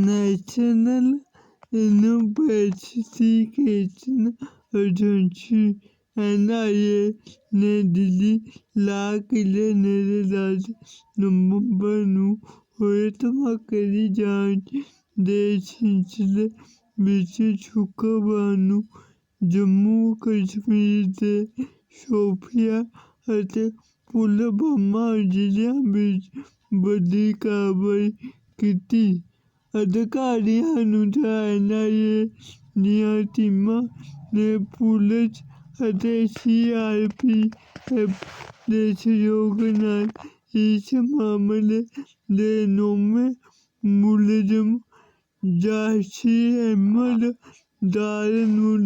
National investigation agency NIA ने दिल्ली ਲਾ ਕਿਲੇ ਨੇੜੇ ਦਸ ਨਵੰਬਰ ਨੂੰ ਹੋਏ ਧਮਾਕੇ ਦੀ ਜਾਂਚ ਦੇ ਸਿਲਸਿਲੇ ਵਿੱਚ ਸ਼ੁੱਕਰਵਾਰ ਨੂੰ ਜੰਮੂ ਕਸ਼ਮੀਰ ਦੇ ਸ਼ੋਪੀਆ ਅਤੇ ਪੁਲਵਾਮਾ ਜ਼ਿਲ੍ਹਿਆਂ ਵਿੱਚ ਵੱਡੀ ਕਾਰਵਾਈ ਕੀਤੀ अधिकारीया अनुदानाच्या नियमनामुळे पोलीस आणि सीआरपीएफ न इस मामले के नौवे मुलजम जासिर अहमद दार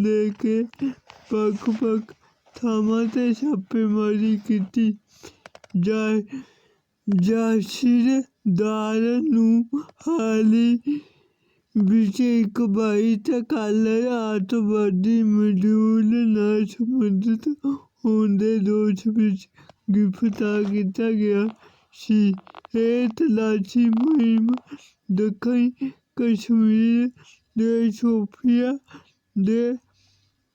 लेके पकपक थाना ते छापेमारी जाए ਜਾਸਿਰ ਦਾਰ ਨੂੰ ਹਾਲ ਹੀ ਵਿੱਚ ਇੱਕ ਵਾਰੀ ਤੇ ਅੱਤਵਾਦੀ ਮੋਡਿਊਲ ਨਾਲ ਸੰਬੰਧਿਤ ਹੋਣ ਦੇ ਦੋਸ਼ ਵਿੱਚ ਗ੍ਰਿਫਤਾਰ ਕੀਤਾ ਗਿਆ ਸੀ। ਇਹ ਤਲਾਸ਼ੀ ਮੁਹਿੰਮ ਦੱਖਣੀ ਕਸ਼ਮੀਰ ਦੇ ਸ਼ੋਪੀਆਂ ਦੇ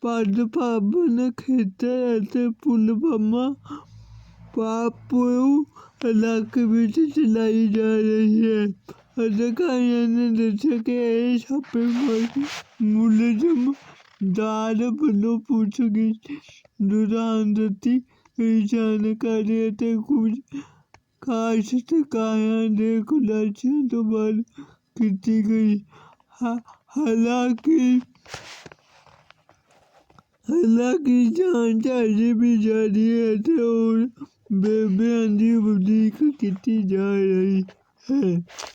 ਪਦਭਾਵਨ ਖੇਤਰ ਅਤੇ ਪੁਲਵਾਮਾ ਪਾਪੂਰੂ ਇਲਾਕੇ ਵਿੱਚ ਚਲਾਈ ਜਾ ਰਹੀ ਹੈ ਅਧਿਕਾਰੀਆਂ ਨੇ ਦੱਸਿਆ ਕਿ ਇਹ ਛਾਪੇਮਾਰੀ ਮੁਲਜ਼ਮ ਦਾਰ ਵੱਲੋਂ ਪੁੱਛਗਿੱਛ ਦੌਰਾਨ ਦਿੱਤੀ ਗਈ ਜਾਣਕਾਰੀ ਅਤੇ ਕੁਝ ਕਾਸ਼ਤਕਾਰਾਂ ਦੇ ਖੁਲਾਸਿਆਂ ਤੋਂ ਬਾਅਦ ਕੀਤੀ ਗਈ ਹਾਲਾਂਕਿ ਹਾਲਾਂਕਿ ਜਾਂਚ ਅਜੇ ਵੀ ਜਾਰੀ ਹੈ ਅਤੇ ਹੋਰ ਬੇਬਿਆਂ ਦੀ ਉਡੀਕ ਕੀਤੀ ਜਾ ਰਹੀ ਹੈ।